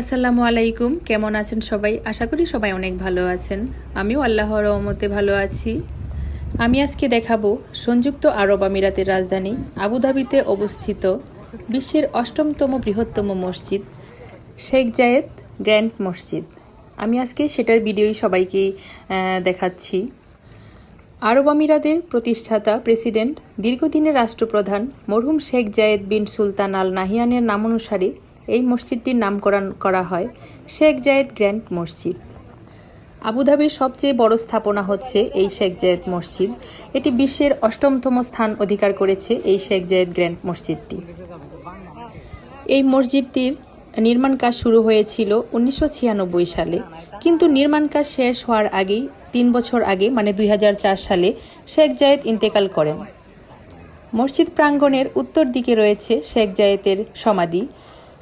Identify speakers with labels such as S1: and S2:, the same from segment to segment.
S1: আসসালামু আলাইকুম, কেমন আছেন সবাই? আশা করি সবাই অনেক ভালো আছেন। আমিও আল্লাহর রহমতে ভালো আছি। আমি আজকে দেখাবো সংযুক্ত আরব আমিরাতের রাজধানী আবুধাবিতে অবস্থিত বিশ্বের অষ্টমতম বৃহত্তম মসজিদ, শেখ জায়েদ গ্র্যান্ড মসজিদ। আমি আজকে সেটার ভিডিওই সবাইকে দেখাচ্ছি। আরব আমিরাতের প্রতিষ্ঠাতা প্রেসিডেন্ট, দীর্ঘদিনের রাষ্ট্রপ্রধান মরহুম শেখ জায়েদ বিন সুলতান আল নাহিয়ানের নামানুসারে এই মসজিদটির নামকরণ করা হয় শেখ জায়েদ গ্র্যান্ড মসজিদ। আবুধাবির সবচেয়ে বড় স্থাপনা হচ্ছে এই শেখ জায়েদ মসজিদ। এটি বিশ্বের অষ্টমতম স্থান অধিকার করেছে এই শেখ জায়েদ গ্র্যান্ড মসজিদটি। এই মসজিদটির নির্মাণ কাজ শুরু হয়েছিল উনিশশো ছিয়ানব্বই সালে, কিন্তু নির্মাণ কাজ শেষ হওয়ার আগেই, তিন বছর আগে মানে দুই হাজার চার সালে, শেখ জায়েদ ইন্তেকাল করেন। মসজিদ প্রাঙ্গণের উত্তর দিকে রয়েছে শেখ জায়েদের সমাধি।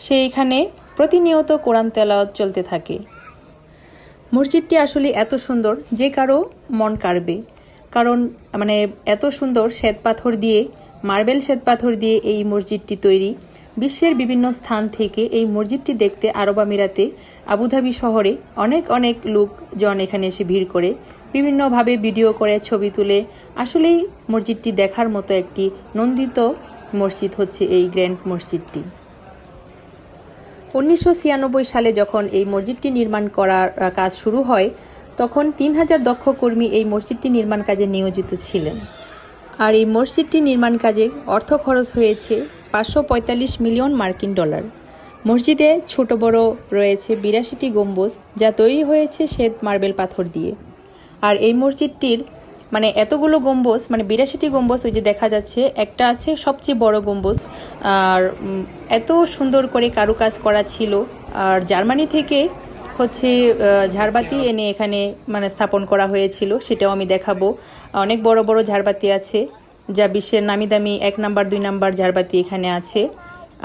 S1: সেইখানে প্রতিনিয়ত কোরআন তেলাওয়াত চলতে থাকে। মসজিদটি আসলে এত সুন্দর যে কারও মন কাড়বে। কারণ মানে এত সুন্দর শ্বেত পাথর দিয়ে, মার্বেল শ্বেত পাথর দিয়ে এই মসজিদটি তৈরি। বিশ্বের বিভিন্ন স্থান থেকে এই মসজিদটি দেখতে আরব আমিরাতে, আবুধাবি শহরে অনেক অনেক লোকজন এখানে এসে ভিড় করে। বিভিন্নভাবে ভিডিও করে, ছবি তুলে। আসলেই মসজিদটি দেখার মতো একটি নন্দিত মসজিদ হচ্ছে এই গ্র্যান্ড মসজিদটি। উনিশশো ছিয়ানব্বই সালে যখন এই মসজিদটি নির্মাণ করার কাজ শুরু হয়, তখন তিন হাজার দক্ষ কর্মী এই মসজিদটি নির্মাণ কাজে নিয়োজিত ছিলেন। আর এই মসজিদটি নির্মাণ কাজে অর্থ খরচ হয়েছে পাঁচশো পঁয়তাল্লিশ মিলিয়ন মার্কিন ডলার। মসজিদে ছোট বড় রয়েছে বিরাশিটি গম্বুজ, যা তৈরি হয়েছে শ্বেত মার্বেল পাথর দিয়ে। আর এই মসজিদটির মানে এতগুলো গম্বুজ মানে বিরাশিটি গম্বুজ ওই যে দেখা যাচ্ছে, একটা আছে সবচেয়ে বড় গম্বুজ, আর এত সুন্দর করে কারুকাজ করা ছিল, আর জার্মানি থেকে হচ্ছে ঝাড়বাতি এনে এখানে মানে স্থাপন করা হয়েছিল, সেটাও আমি দেখাবো। অনেক বড় বড় ঝাড়বাতি আছে, যা বিশ্বের নামি দামি এক নাম্বার, দুই নাম্বার ঝাড়বাতি এখানে আছে।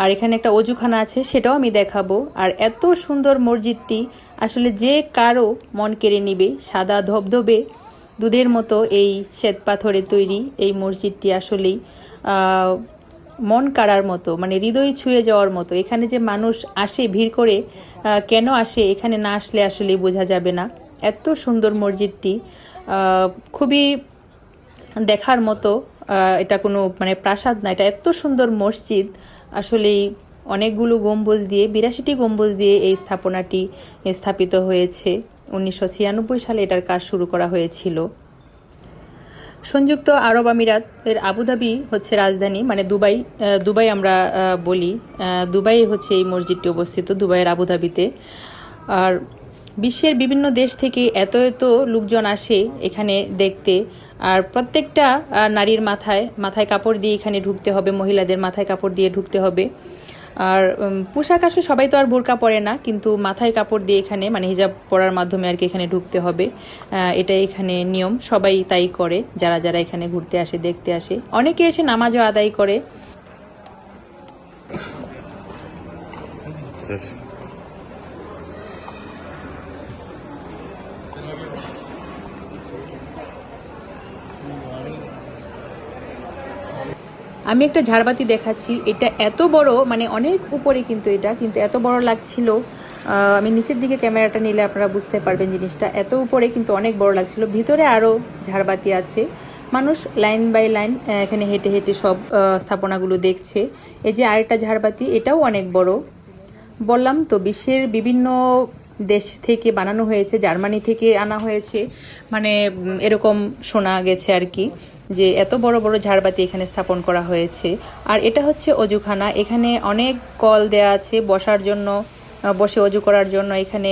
S1: আর এখানে একটা অজুখানা আছে, সেটাও আমি দেখাবো। আর এত সুন্দর মসজিদটি, আসলে যে কারও মন কেড়ে নিবে, সাদা ধবধবে দুধের মতো এই শ্বেত পাথরে তৈরি এই মসজিদটি আসলেই মন কাড়ার মতো মানে হৃদয় ছুঁয়ে যাওয়ার মতো। এখানে যে মানুষ আসে, ভিড় করে কেন আসে, এখানে না আসলে আসলে বোঝা যাবে না। এত সুন্দর মসজিদটি খুবই দেখার মতো এটা কোনো মানে প্রাসাদ না, এটা এত সুন্দর মসজিদ, আসলেই অনেকগুলো গম্বুজ দিয়ে, বিরাশিটি গম্বুজ দিয়ে এই স্থাপনাটি স্থাপিত হয়েছে। উনিশশো ছিয়ানব্বই সালে এটার কাজ শুরু করা হয়েছিল। সংযুক্ত আরব আমিরাত এর আবুধাবি হচ্ছে রাজধানী মানে দুবাই দুবাই আমরা বলি। দুবাই হচ্ছে এই মসজিদটি অবস্থিত, দুবাইয়ের আবুধাবিতে। আর বিশ্বের বিভিন্ন দেশ থেকে এত এত লোকজন আসে এখানে দেখতে। আর প্রত্যেকটা নারীর মাথায় মাথায় কাপড় দিয়ে এখানে ঢুকতে হবে, মহিলাদের মাথায় কাপড় দিয়ে ঢুকতে হবে। আর পোশাক আসলে সবাই তো আর বোরকা পরে না, কিন্তু মাথায় কাপড় দিয়ে এখানে মানে হিজাব পরার মাধ্যমে আর কি এখানে ঢুকতে হবে। এটা এখানে নিয়ম, সবাই তাই করে, যারা যারা এখানে ঘুরতে আসে, দেখতে আসে। অনেকে এসে নামাজও আদায় করে। আমি একটা ঝাড়বাতি দেখাচ্ছি। এটা এত বড় মানে অনেক উপরে কিন্তু এটা, কিন্তু এত বড় লাগছিল। আমি নিচের দিকে ক্যামেরাটা নিলে আপনারা বুঝতে পারবেন জিনিসটা। এত উপরে কিন্তু অনেক বড় লাগছিল। ভিতরে আরও ঝাড়বাতি আছে। মানুষ লাইন বাই লাইন এখানে হেঁটে হেঁটে সব স্থাপনাগুলো দেখছে। এই যে আরেকটা ঝাড়বাতি, এটাও অনেক বড়। বললাম তো, বিশ্বের বিভিন্ন দেশ থেকে বানানো হয়েছে, জার্মানি থেকে আনা হয়েছে। মানে এরকম শোনা গেছে আর কি। যে এত বড় বড় ঝাড়বাতি এখানে স্থাপন করা হয়েছে। আর এটা হচ্ছে অজুখানা। এখানে অনেক কল দেয়া আছে বসার জন্য বসে অজু করার জন্য। এখানে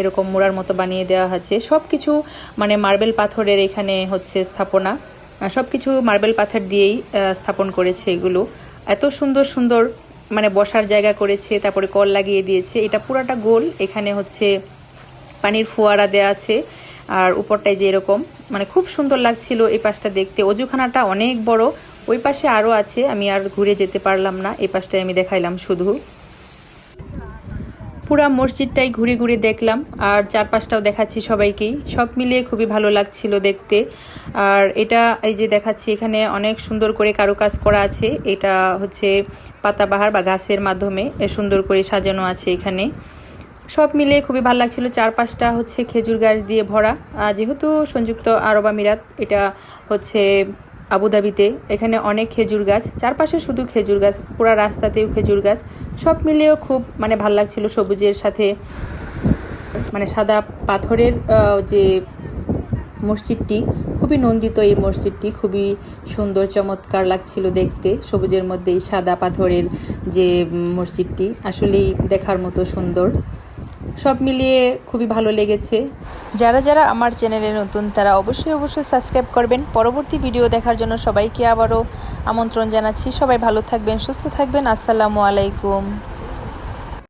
S1: এরকম মোড়ার মতো বানিয়ে দেওয়া আছে। সব কিছু মানে মার্বেল পাথরের এখানে হচ্ছে স্থাপনা। সব কিছু মার্বেল পাথর দিয়েই স্থাপন করেছে এগুলো। এত সুন্দর সুন্দর মানে বসার জায়গা করেছে, তারপরে কল লাগিয়ে দিয়েছে। এটা পুরাটা গোল। এখানে হচ্ছে পানির ফোয়ারা দেওয়া আছে। আর উপরটায় যে এরকম মানে খুব সুন্দর লাগছিল এই পাশটা দেখতে। অজুখানাটা অনেক বড়। ওই পাশে আরও আছে, আমি আর ঘুরে যেতে পারলাম না। এই পাশটায় আমি দেখাইলাম শুধু। পুরা মসজিদটাই ঘুরে ঘুরে দেখলাম, আর চারপাশটাও দেখাচ্ছি সবাইকেই সব মিলিয়ে খুবই ভালো লাগছিল দেখতে। আর এটা এই যে দেখাচ্ছি, এখানে অনেক সুন্দর করে কারুকাজ করা আছে। এটা হচ্ছে পাতাবাহার বা গাছের মাধ্যমে সুন্দর করে সাজানো আছে এখানে। সব মিলে খুবই ভালো লাগছিল। চারপাশটা হচ্ছে খেজুর গাছ দিয়ে ভরা। যেহেতু সংযুক্ত আরব আমিরাত, এটা হচ্ছে আবুধাবিতে এখানে অনেক খেজুর গাছ, চারপাশে শুধু খেজুর গাছ, পুরা রাস্তাতেও খেজুর গাছ। সব মিলিয়েও খুব মানে ভালো লাগছিল সবুজের সাথে। মানে সাদা পাথরের যে মসজিদটি, খুবই নন্দিত এই মসজিদটি। খুবই সুন্দর, চমৎকার লাগছিল দেখতে, সবুজের মধ্যে এই সাদা পাথরের যে মসজিদটি। আসলেই দেখার মতো সুন্দর। সব মিলিয়ে খুবই ভালো লেগেছে। যারা যারা আমার চ্যানেলে নতুন, তারা অবশ্যই অবশ্যই সাবস্ক্রাইব করবেন। পরবর্তী ভিডিও দেখার জন্য সবাইকে আবারও আমন্ত্রণ জানাচ্ছি। সবাই ভালো থাকবেন, সুস্থ থাকবেন। আসসালামু আলাইকুম।